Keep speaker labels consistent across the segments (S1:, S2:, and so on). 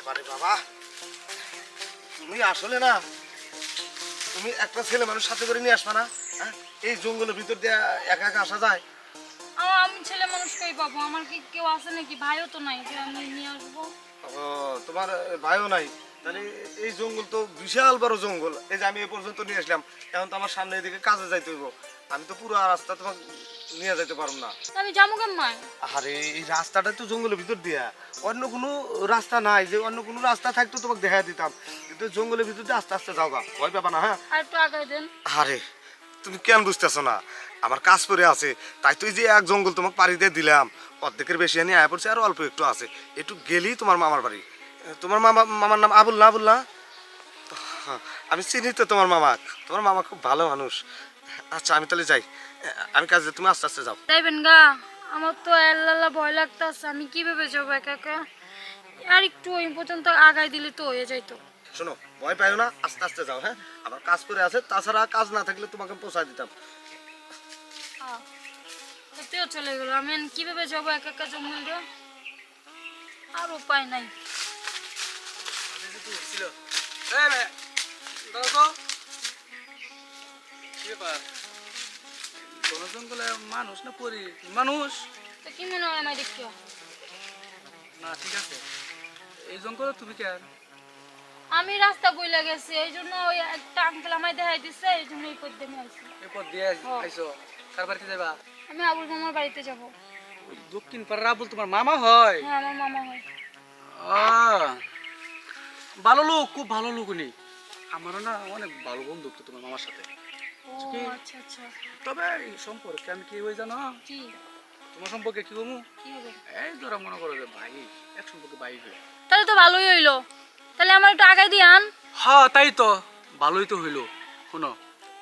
S1: বাবারে বাবা। তুমি আসলে না তুমি একটা ছেলে মানুষ সাথে করে নিয়ে আসবা না হ্যাঁ? এই জঙ্গলের ভিতর দিয়ে একা একা আসা যায়?
S2: আমি ছেলে মানুষ কই পাবো? আমার কি কেউ আছে নাকি? ভাইও তো নাই যে আমি নিয়ে আসব।
S1: ও তোমার ভাইও নাই। তাহলে এই জঙ্গল তো বিশাল বড় জঙ্গল। এই যে আমি এ পর্যন্ত নিয়ে আসলাম এখন তো আমার সামনে এদিকে কাজে যাইতে হইব। আমি তো পুরো রাস্তা তোমাকে নিয়ে যাইতে পারব না।
S2: আমি যাব কেমন?
S1: আরে এই রাস্তাটা তো জঙ্গলের ভিতর দিয়া। অন্য কোনো রাস্তা নাই যে অন্য কোনো রাস্তা থাকতো তোমাকে দেখা দিতাম। কিন্তু জঙ্গলের ভিতর দিয়ে আস্তে আস্তে যাও গা ভয় পাবা না হ্যাঁ?
S2: আর একটু আগাই দেন।
S1: আরে তুমি কেন বুঝতেছো না? আমার কাজ পরে আছে তাই তুই যে এক জঙ্গল তোমাকে পাড়ি দিয়ে দিলাম। অর্ধেকের বেশি আনি আয়া পড়ছে আর অল্প একটু আছে। একটু গেলেই তোমার মামার বাড়ি। তোমার মামা মামার নাম আবুল না আবুল না? হ্যাঁ, আমি চিনি তো তোমার মামা। তোমার মামা খুব ভালো মানুষ। আচ্ছা আমি তাহলে যাই। আমি কাজে তুমি আস্তে আস্তে যাও।
S2: যাইবেন গা? আমার তো এল্লাল্লা ভয় লাগতেছে আমি কীভাবে যাব একা একা আর একটু ওই পর্যন্ত আগাই দিলে তো হয়ে যাইতো।
S1: শোনো ভয় পাইও না আস্তে আস্তে যাও হ্যাঁ? আমার কাজ করে আছে তাছাড়া কাজ না থাকলে তোমাকে পৌঁছায় দিতাম।
S2: সত্যিও চলে গেল। আমি কীভাবে যাব একা একা জঙ্গলটা আর উপায় নাই।
S3: জঙ্গলে মানুষ না পরি? মানুষ?
S2: তো কি মনে হয় আমার দেখতে?
S3: না ঠিক আছে। এই জঙ্গলে তুমি কেন
S2: আমি রাস্তা বইলা গেছি এই জন্য ওই একটা আঙ্কেল আমায় দেখাই দিচ্ছে এই জন্য এই পথ দিয়ে আইছি।
S3: এই পথ দিয়ে
S2: ও।
S3: আইসো কার বাড়িতে যাবা
S2: আমি আবুল মামার বাড়িতে যাব।
S3: দক্ষিণ পাড়ার আবুল তোমার মামা হয়?
S2: হ্যাঁ আমার মামা হয়।
S3: ভালো লোক খুব ভালো লোক উনি। আমারও না অনেক ভালো বন্ধুত্ব তোমার মামার সাথে। কি?
S2: আচ্ছা আচ্ছা।
S3: তবে এই সম্পর্কে আমি কি হয়ে জানো?
S2: কি?
S3: তোমার সম্পর্কে কি বলব?
S2: কি হবে?
S3: এই ধরো মনে করো যে ভাই এক সম্পর্কে ভাই
S2: তাহলে তো ভালোই হইল। তাহলে আমার একটু আগাই দিয়ে আন।
S3: হ্যাঁ তাই তো। ভালোই তো হইল। শোনো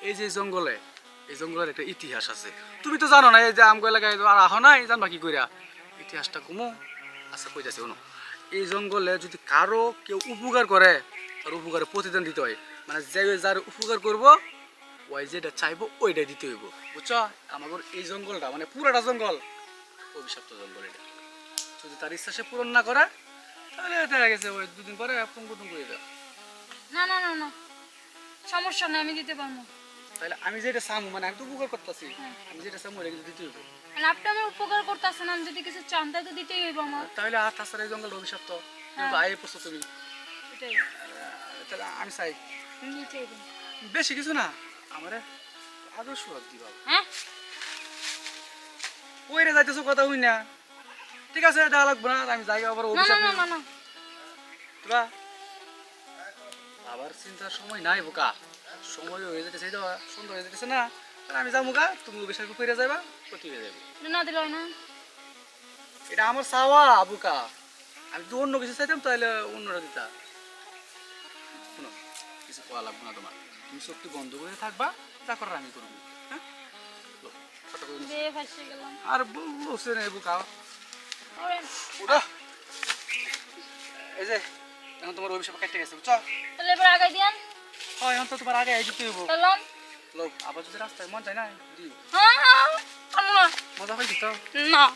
S3: এই যে জঙ্গলে এই জঙ্গলের একটা ইতিহাস আছে। তুমি তো জানো না এই যে আমগো এলাকায় আর আহো নাই জানবা কি কইরা? ইতিহাসটা কমো আচ্ছা কই যাচ্ছে শোনো। এই জঙ্গলে যদি কারও কেউ উপকার করে তার উপকারে প্রতিদান দিতে হয়। মানে যে যার উপকার করব ওই যেটা চাইব ওইটাই দিতে হইব। বুঝছ? আমাদের এই জঙ্গলটা মানে পুরাটা জঙ্গল। অভিশপ্ত জঙ্গল এটা। যদি তার ইচ্ছা সে পূরণ না করে তাহলে দেখা গেছে ওই দুদিন পরে পঙ্গু টঙ্গু হয়ে
S2: না না না না। সমস্যা নেই আমি দিতে পারব।
S3: তাহলে আমি যেটা চামু মানে আমি তো উপকার করতেছি।
S2: হ্যাঁ।
S3: আমি যেটা চামু কিন্তু দিতে হইব।
S2: আর আপনি আমার উপকার করতেছেন আমি যদি কিছু চান তো দিতেই হইব আমার।
S3: তাহলে আর তাছাড়া এই জঙ্গল অভিশপ্ত।
S2: হ্যাঁ।
S3: আয়ে পড়ছো তুমি।
S2: এটাই।
S3: তাহলে আমি চাই। বেশি কিছু না। আমার আদর্শ দিবা
S2: হ্যাঁ?
S3: ওইরে যাইতেছো কথা হই না? ঠিক আছে দেওয়া লাগবে না আমি যাই আবার অভিশাপ
S2: না না না
S3: তোরা? আবার চিন্তার সময় নাই বোকা। সময় হয়ে যেতেছে দেওয়া সুন্দর হয়ে যেতেছে না। তাহলে আমি যাব গা তুমি অভিশাপ করে যাবা ক্ষতি হয়ে যাবে
S2: না দিলে না।
S3: এটা আমার চাওয়া বুকা। আমি তো অন্য কিছু চাইতাম তাহলে অন্যরা দিতা। শোনো কিছু কোয়া লাগবে না তোমার। তুমি চোখটি বন্ধ করে থাকবা করার আমি করব। হ্যাঁ? আর বলছে না বুকা। ওটা এই যে এখন তোমার অভিশাপ কেটে গেছে বুঝছ?
S2: তাহলে এবার আগাই দিয়ান।
S3: হয় এখন তো তোমার আগে এই দিতে হইব।
S2: চলুন
S3: লোক আবার যদি রাস্তায় মন চায় না দিও
S2: হ্যাঁ হ্যাঁ,
S3: মজা পাই দিত
S2: না।